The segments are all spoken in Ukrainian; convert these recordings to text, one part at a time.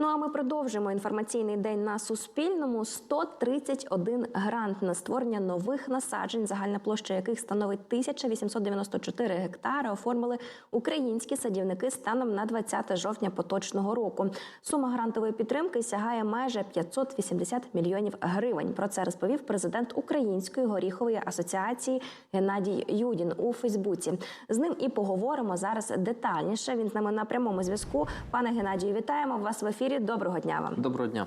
Ну а ми продовжимо інформаційний день на Суспільному. 131 грант на створення нових насаджень, загальна площа яких становить 1894 гектари, оформили українські садівники станом на 20 жовтня поточного року. Сума грантової підтримки сягає майже 580 мільйонів гривень. Про це розповів президент Української горіхової асоціації Геннадій Юдін у Фейсбуці. З ним і поговоримо зараз детальніше. Він з нами на прямому зв'язку. Пане Геннадію, вітаємо вас в ефірі. Доброго дня вам. Доброго дня.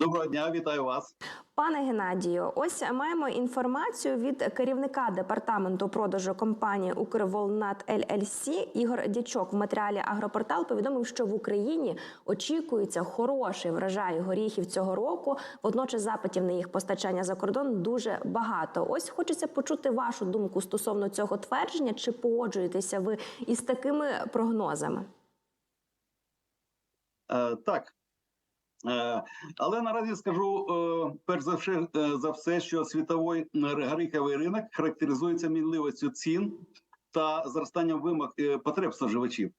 Доброго дня, вітаю вас. Пане Геннадію, ось маємо інформацію від керівника департаменту продажу компанії Укрволнат ЛЛС Ігор Дячок в матеріалі Агропортал повідомив, що в Україні очікується хороший врожай горіхів цього року. Водночас запитів на їх постачання за кордон дуже багато. Ось хочеться почути вашу думку стосовно цього твердження. Чи погоджуєтеся ви із такими прогнозами? Е, так. Е, але наразі скажу е, перш за все, за все, що світовий горіховий ринок характеризується мінливістю цін та зростанням вимог потреб споживачів.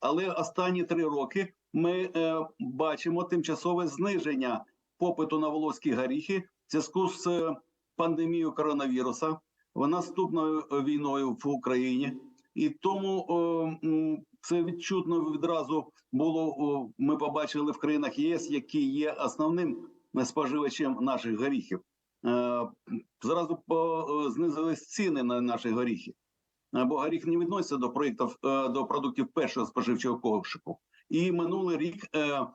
Але останні три роки ми бачимо тимчасове зниження попиту на волоські горіхи в зв'язку з пандемією коронавіруса, наступною війною в Україні, і тому це відчутно відразу було. Ми побачили в країнах ЄС, які є основним споживачем наших горіхів. Е, Зразу е, знизились ціни на наші горіхи. Е, Бо горіх не відноситься до проєктів е, до продуктів першого споживчого кошику. І минулий рік е,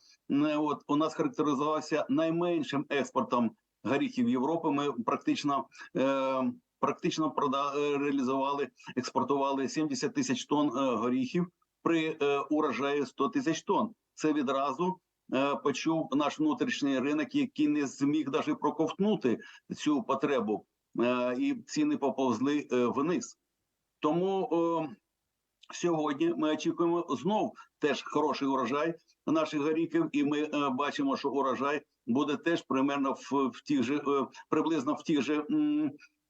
от у нас характеризувався найменшим експортом горіхів Європи. Ми практично е, практично прода, е, реалізували, експортували 70 тисяч тонн е, горіхів при е, урожаї 100 тисяч тонн. Це відразу е, почув наш внутрішній ринок, який не зміг навіть проковтнути цю потребу, е, і ціни поповзли вниз. Тому сьогодні ми очікуємо знов теж хороший урожай наших горіхів, і ми бачимо, що урожай буде теж примерно в, в тих же приблизно в тих же.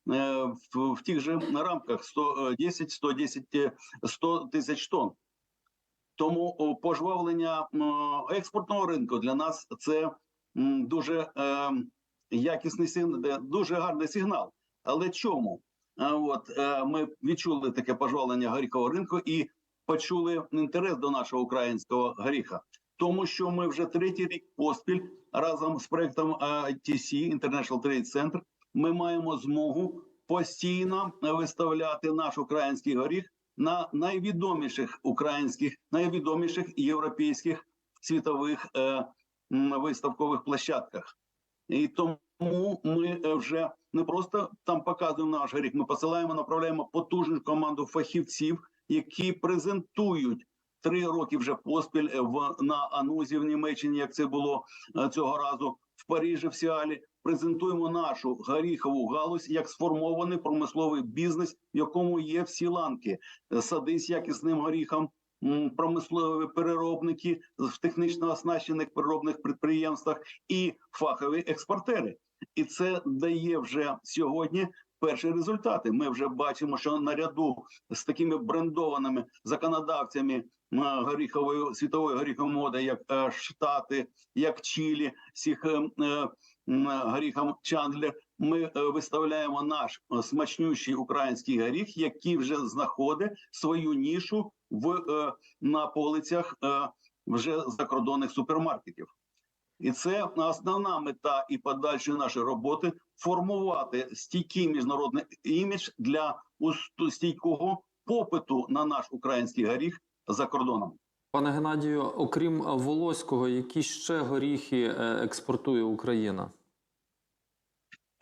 В, в тих же рамках 110 110 е, 100 тисяч тонн. Тому пожвавлення експортного ринку для нас це дуже е, якісний сигнал, дуже гарний сигнал. Але чому? От е, ми відчули таке пожвавлення горіхового ринку і почули інтерес до нашого українського горіха, тому що ми вже третій рік поспіль разом з проектом ITC, International Trade Center, ми маємо змогу постійно виставляти наш український горіх на найвідоміших українських, найвідоміших європейських світових е, виставкових площадках. І тому ми е, вже не просто там показуємо наш горіх, ми посилаємо, направляємо потужну команду фахівців, які презентують три роки вже поспіль е, в на Анузі в Німеччині, як це було е, цього разу в Парижі, в Сіалі. Презентуємо нашу горіхову галузь як сформований промисловий бізнес, в якому є всі ланки Е, сади з якісним горіхом, промислові переробники в технічно оснащених переробних підприємствах і фахові експортери. І це дає вже сьогодні перші результати. Ми вже бачимо, що наряду з такими брендованими законодавцями горіхової світової горіхової моди, як е, Штати, як Чилі, всіх е, е, горіхом Чандлер. Ми е, виставляємо наш е, смачнющий український горіх, який вже знаходить свою нішу в е, на полицях вже закордонних супермаркетів. І це основна мета і подальшої нашої роботи формувати стійкий міжнародний імідж для стійкого попиту на наш український горіх за кордоном. Пане Геннадію, окрім волоського, які ще горіхи е, експортує Україна?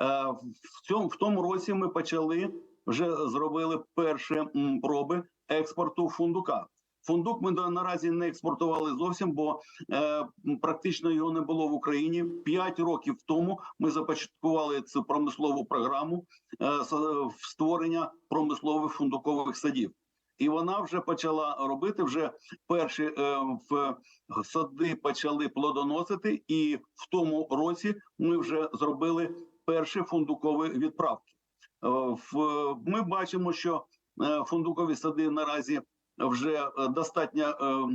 Е, В цьому в тому році ми почали вже зробили перші проби експорту фундука. Фундук ми наразі не експортували зовсім, бо е, практично його не було в Україні. П'ять років тому ми започаткували цю промислову програму е, створення промислових фундукових садів. І вона вже почала робити вже перші е, в сади почали плодоносити, і в тому році ми вже зробили перші фундукові відправки. Е, в- Ми бачимо, що е, фундукові сади наразі вже е, достатньо, е,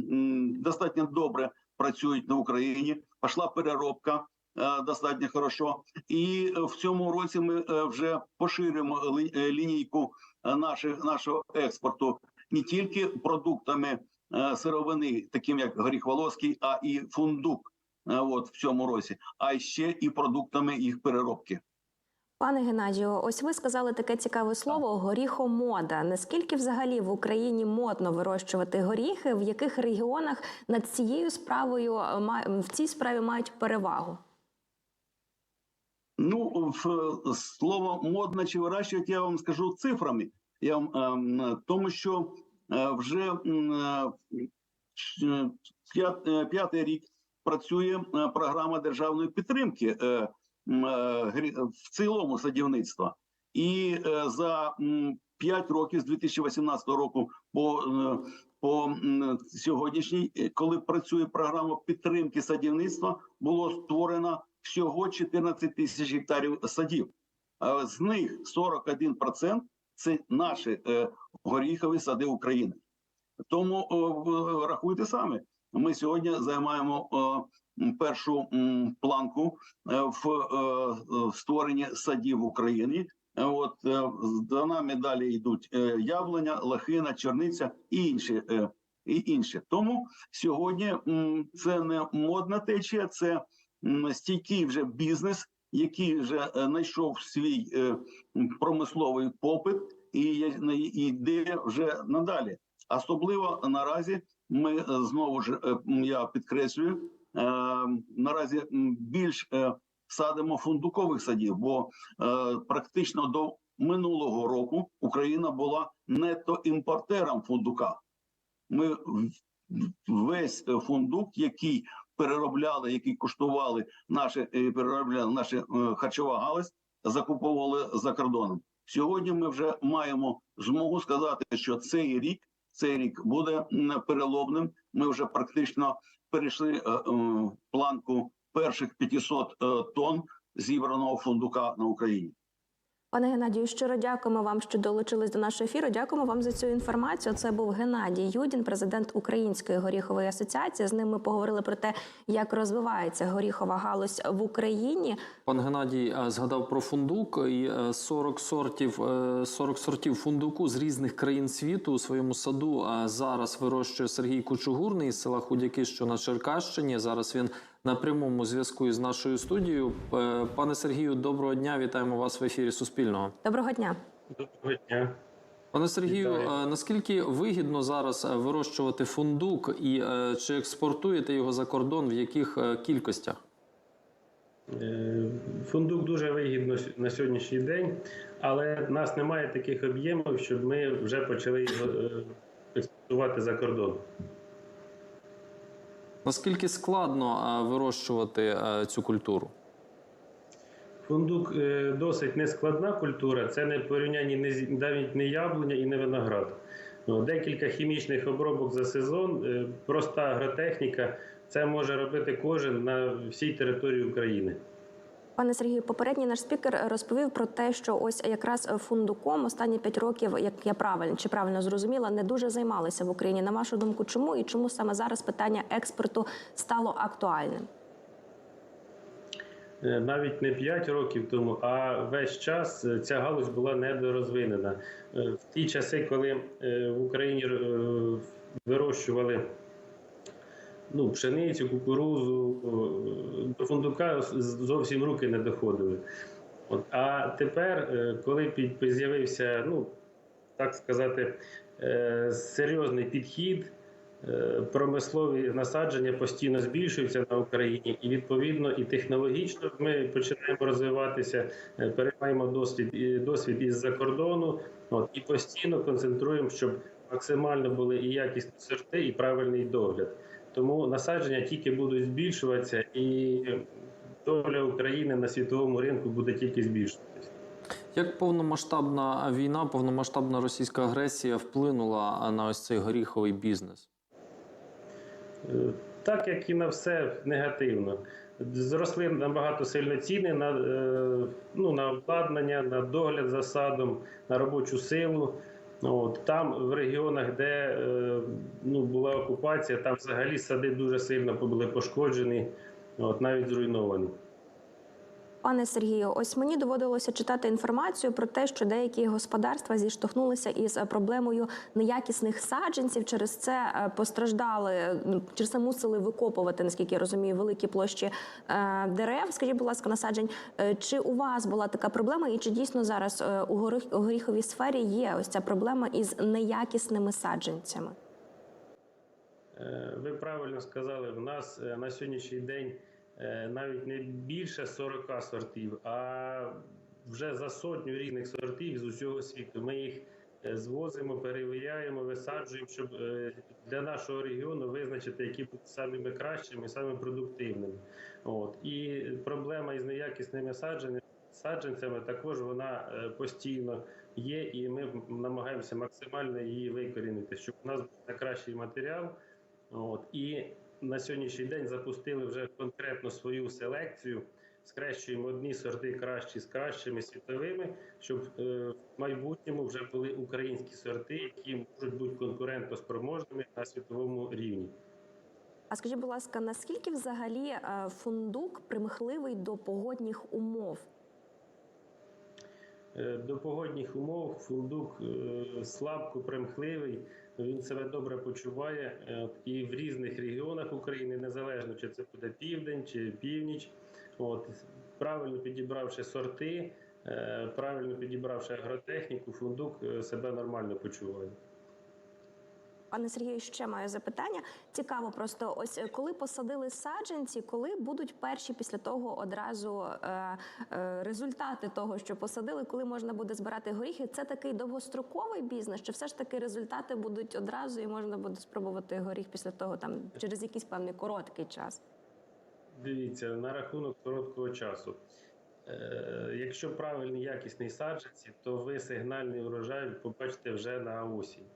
достатньо добре працюють на Україні. Пішла переробка е, достатньо хорошо. І е, в цьому році ми е, вже поширюємо е, лінійку е, наших, нашого експорту не тільки продуктами е, сировини, таким як горіх волоський, а і фундук. е, От в цьому році, а ще і продуктами їх переробки. Пане Геннадію, ось ви сказали таке цікаве слово горіхомода. Наскільки взагалі в Україні модно вирощувати горіхи? В яких регіонах над цією справою е, в цій справі мають перевагу? Ну, в слово модно чи вирощувати, я вам скажу цифрами. Я ем, тому що е, вже е, е, п'ятий рік працює програма державної підтримки в цілому садівництва. І за 5 років з 2018 року по, по сьогоднішній, коли працює програма підтримки садівництва, було створено всього 14 тисяч гектарів садів. З них 41% – це наші е, горіхові сади України. Тому е, рахуйте самі. Ми сьогодні займаємо е, першу м, планку е, в е, створенні садів. Е, От е, за нами далі йдуть е, яблуня, лохина, черниця і інші. е, І інші. Тому сьогодні це не модна течія, це стійкий вже бізнес, який вже е, знайшов свій е, промисловий попит і йде вже надалі. Особливо наразі ми е, знову ж я підкреслюю, наразі більш садимо фундукових садів, бо практично до минулого року Україна була нетто-імпортером фундука. Ми весь фундук, який переробляли, який коштували наші е, переробляли наші е, харчова галузь, закуповували за кордоном. Сьогодні ми вже маємо змогу сказати, що цей рік цей рік буде переломним. Ми вже практично перейшли е, планку перших 500 е, тонн зібраного фундука на Україні. Пане Геннадію, щиро дякуємо вам, що долучились до нашого ефіру. Дякуємо вам за цю інформацію. Це був Геннадій Юдін, президент Української горіхової асоціації. З ним ми поговорили про те, як розвивається горіхова галузь в Україні. Пан Геннадій е, згадав про фундук і е, 40 сортів, е, 40 сортів фундуку з різних країн світу у своєму саду е, зараз вирощує Сергій Кучугурний із села Худяки, що на Черкащині. Зараз він на прямому зв'язку із нашою студією. Е, Пане Сергію, доброго дня! Вітаємо вас в ефірі Суспільного. Доброго дня. Доброго дня. Пане Сергію, Вітаю. е, наскільки вигідно зараз е, вирощувати фундук і чи експортуєте його за кордон? В яких кількостях? Фундук дуже вигідно на сьогоднішній день, але в нас немає таких об'ємів, щоб ми вже почали його експортувати за кордон. Наскільки складно е, вирощувати е, цю культуру? Фундук е, досить нескладна культура, це не порівнянні навіть не яблуня і не виноград. Ну, Декілька хімічних обробок за сезон, проста агротехніка. Це може робити кожен на всій території України. Пане Сергію, попередній наш спікер розповів про те, що ось якраз фундуком останні п'ять років, як я правильно чи правильно зрозуміла, не дуже займалися в Україні. На вашу думку, чому і чому саме зараз питання експорту стало актуальним? Е, навіть не 5 років тому, а весь час е, ця галузь була недорозвинена. Е, В ті часи, коли е, в Україні е, вирощували ну, пшеницю, кукурузу, до фундука зовсім руки не доходили. От. А тепер, е, коли з'явився, ну, так сказати, е, серйозний підхід, Е, промислові насадження постійно збільшуються на Україні, і відповідно і технологічно ми починаємо розвиватися, переймаємо досвід досвід із-за кордону. От і постійно концентруємо, щоб максимально були і якісні сорти, і правильний догляд. Тому насадження тільки будуть збільшуватися, і доля України на світовому ринку буде тільки збільшуватися. Як повномасштабна війна, повномасштабна російська агресія вплинула на ось цей горіховий бізнес? Е, Так як і на все негативно. Зросли набагато сильно ціни на, е, ну, на обладнання, на догляд за садом, на робочу силу. От, там в регіонах, де е, ну, була окупація, там взагалі сади дуже сильно були пошкоджені, от, навіть зруйновані. Пане Сергію, ось мені доводилося читати інформацію про те, що деякі господарства зіштовхнулися із проблемою неякісних саджанців. Через це е, постраждали, через це мусили викопувати, наскільки я розумію, великі площі е, дерев. Скажіть, будь ласка, насаджень. Е, Чи у вас була така проблема, і чи дійсно зараз у горіх- горіховій сфері є ось ця проблема із неякісними саджанцями? Ви правильно сказали, в нас на сьогоднішній день навіть не більше 40 сортів, а вже за сотню різних сортів з усього світу. Ми їх е, звозимо, перевіряємо, висаджуємо, щоб е, для нашого регіону визначити, які будуть самими кращими, самими продуктивними. От. І проблема із неякісними саджаннями. Саджанцями також вона е, постійно є, і ми намагаємося максимально її викорінити, щоб у нас був найкращий матеріал, От і на сьогоднішній день запустили вже конкретно свою селекцію. Скрещуємо одні сорти кращі з кращими світовими, щоб е, в майбутньому вже були українські сорти, які можуть бути конкурентоспроможними на світовому рівні. А скажіть, будь ласка, наскільки взагалі е, фундук примхливий до погодних умов? Е, До погодних умов фундук слабко примхливий, він себе добре почуває е, і в різних регіонах України, незалежно чи це буде південь чи північ. От, правильно підібравши сорти, е, правильно підібравши агротехніку, фундук е, себе нормально почуває. Пане Сергію, ще маю запитання. Цікаво, просто ось е, коли посадили саджанці, коли будуть перші після того одразу е, е, результати того, що посадили, коли можна буде збирати горіхи? Це такий довгостроковий бізнес, чи все ж таки результати будуть одразу і можна буде спробувати горіх після того, там через якийсь певний короткий час? Дивіться, на рахунок короткого часу. Е, якщо правильний якісний саджанці, то ви сигнальний урожай побачите вже на осінь.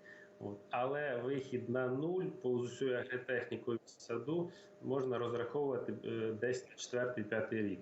От. Але вихід на нуль по усю агротехніку в саду можна розраховувати е, десь на 4-5 рік.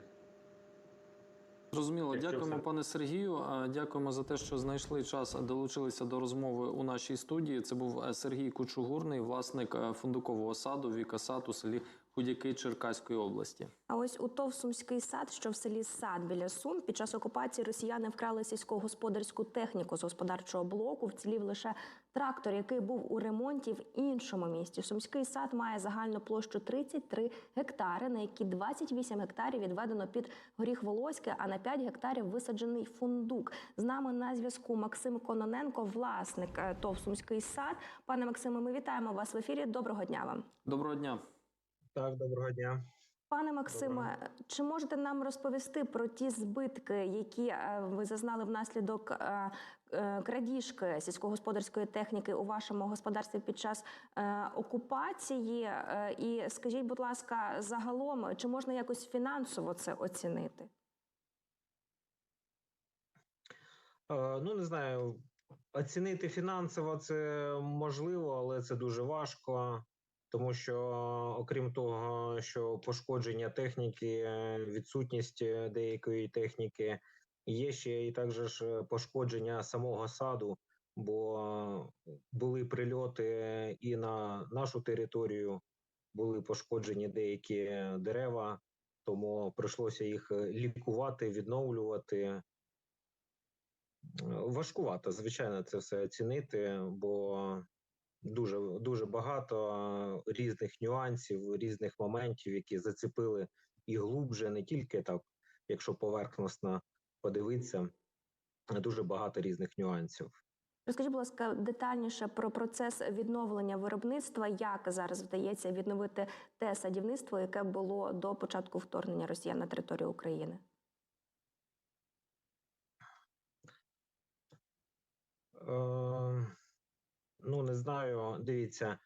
Зрозуміло, дякуємо, пане Сергію. Дякуємо за те, що знайшли час, долучилися до розмови у нашій студії. Це був е, Сергій Кучугурний, власник е, фундукового саду Вікасад у селі Худяки Черкаської області. А ось у ТОВ Сумський сад, що в селі Сад біля Сум, під час окупації росіяни вкрали сільськогосподарську техніку з господарчого блоку. Вцілів лише трактор, який був у ремонті в іншому місті. Сумський сад має загальну площу 33 гектари, на які 28 гектарів відведено під горіх Волоське, а на 5 гектарів висаджений фундук. З нами на зв'язку Максим Кононенко, власник е, ТОВ Сумський сад. Пане Максиме, ми вітаємо вас в ефірі. Доброго дня вам. Доброго дня. Так, доброго дня. Пане Максиме, чи можете нам розповісти про ті збитки, які е, ви зазнали внаслідок е, е, крадіжки сільськогосподарської техніки у вашому господарстві під час окупації? І скажіть, будь ласка, загалом, чи можна якось фінансово це оцінити? Ну, не знаю, оцінити фінансово це можливо, але це дуже важко, тому що, окрім того, що пошкодження техніки, е, відсутність е, деякої техніки, є ще і також ж пошкодження самого саду, бо були прильоти і на нашу територію, були пошкоджені деякі дерева, тому прийшлося їх е, лікувати, відновлювати. Важкувато, звичайно, це все оцінити, бо дуже дуже багато різних нюансів, різних моментів, які зацепили і глубже, не тільки так, якщо поверхносно подивитися, дуже багато різних нюансів. Розкажіть, будь ласка, детальніше про процес відновлення виробництва, як зараз вдається відновити те садівництво, яке було до початку вторгнення Росіян на територію України? Е, знаю, дивіться,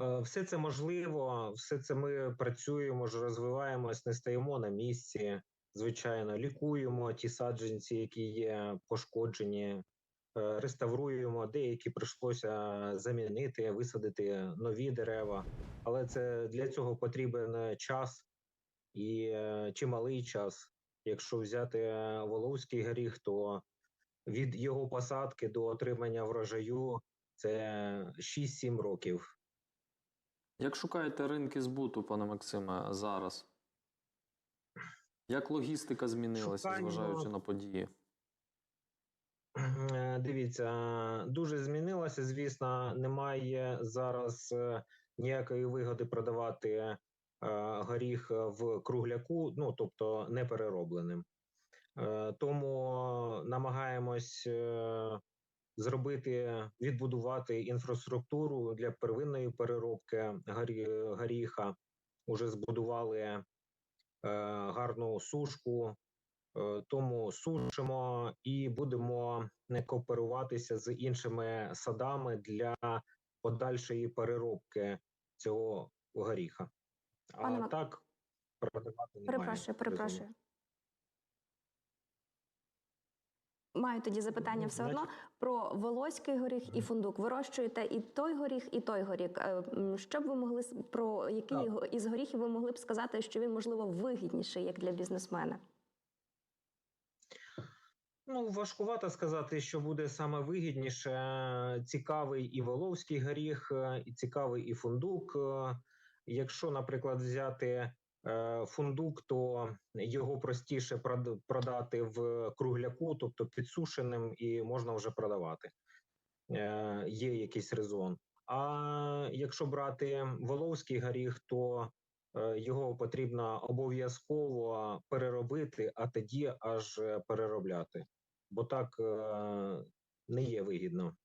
е, все це можливо, все це ми працюємо, ж розвиваємось, не стоїмо на місці. Звичайно, лікуємо ті саджанці, які є пошкоджені, е, реставруємо, деякі прийшлося замінити, висадити нові дерева. Але це для цього потрібен час і е, чималий час. Якщо взяти Воловський горіх, то від його посадки до отримання врожаю це 6-7 років. Як шукаєте ринки збуту, пане Максиме, зараз? Як логістика змінилася, Шукаємо- зважаючи на події? Е, Дивіться, дуже змінилося. Звісно, немає зараз е, ніякої вигоди продавати е, горіх в кругляку, ну тобто непереробленим. Тому намагаємось зробити, відбудувати інфраструктуру для первинної переробки горіха. Уже збудували е, гарну сушку, Е, Тому сушимо і будемо не кооперуватися з іншими садами для подальшої переробки цього горіха. А Пане так продавати немає. Перепрошую, перепрошую. Маю тоді запитання все одно про волоський горіх і фундук. Вирощуєте і той горіх, і той горіх. Е, Що б ви могли про який Так. із горіхів ви могли б сказати, що він можливо вигідніший як для бізнесмена? Ну, важкувато сказати, що буде саме вигідніше. Цікавий і воловський горіх, е, і цікавий і фундук. Е, Якщо, наприклад, взяти фундук, то його простіше продати в кругляку, тобто підсушеним, і можна вже продавати. Е, Є якийсь резон. А якщо брати воловський горіх, то е, його потрібно обов'язково переробити, а тоді аж е, переробляти бо так е, не є вигідно.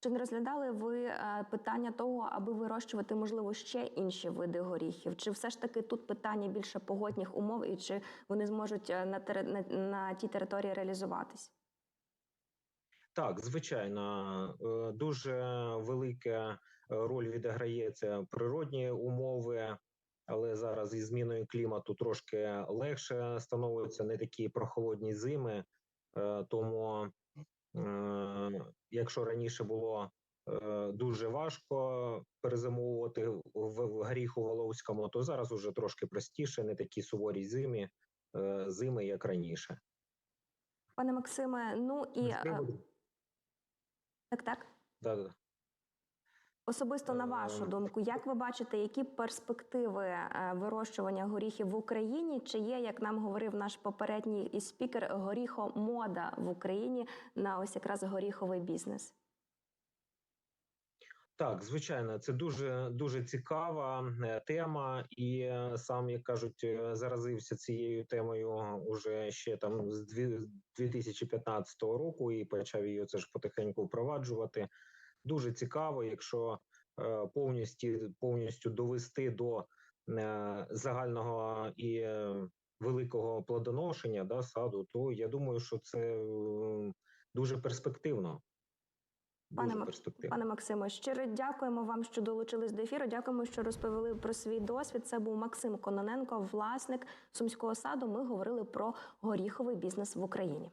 Чи не розглядали ви е, питання того, аби вирощувати можливо ще інші види горіхів? Чи все ж таки тут питання більше погодних умов, і чи вони зможуть е, на тери- на, на тій території реалізуватись? Так, звичайно, е, дуже велика роль відіграє це природні умови, але зараз із зміною клімату трошки легше становиться не такі прохолодні зими. Тому, якщо раніше було е, дуже важко перезимовувати в гріху Воловському, то зараз уже трошки простіше, не такі суворі зими, е, зими, як раніше. Пане Максиме, ну і е, так, так. Да-да. Особисто на вашу Е, думку, як ви бачите, які перспективи е, вирощування горіхів в Україні? Чи є, як нам говорив наш попередній спікер, горіхомода в Україні на ось якраз горіховий бізнес? Так, звичайно, це дуже дуже цікава е, тема, і сам, як кажуть, заразився цією темою уже ще там з 2015 року і почав її це ж потихеньку впроваджувати. Дуже цікаво, якщо е, повністю повністю довести до е, загального і е, великого плодоношення да, саду, то я думаю, що це дуже перспективно. Пане Мак-. Пане Максиме, щиро дякуємо вам, що долучились до ефіру. Дякуємо, що розповіли про свій досвід. Це був Максим Кононенко, власник сумського саду. Ми говорили про горіховий бізнес в Україні.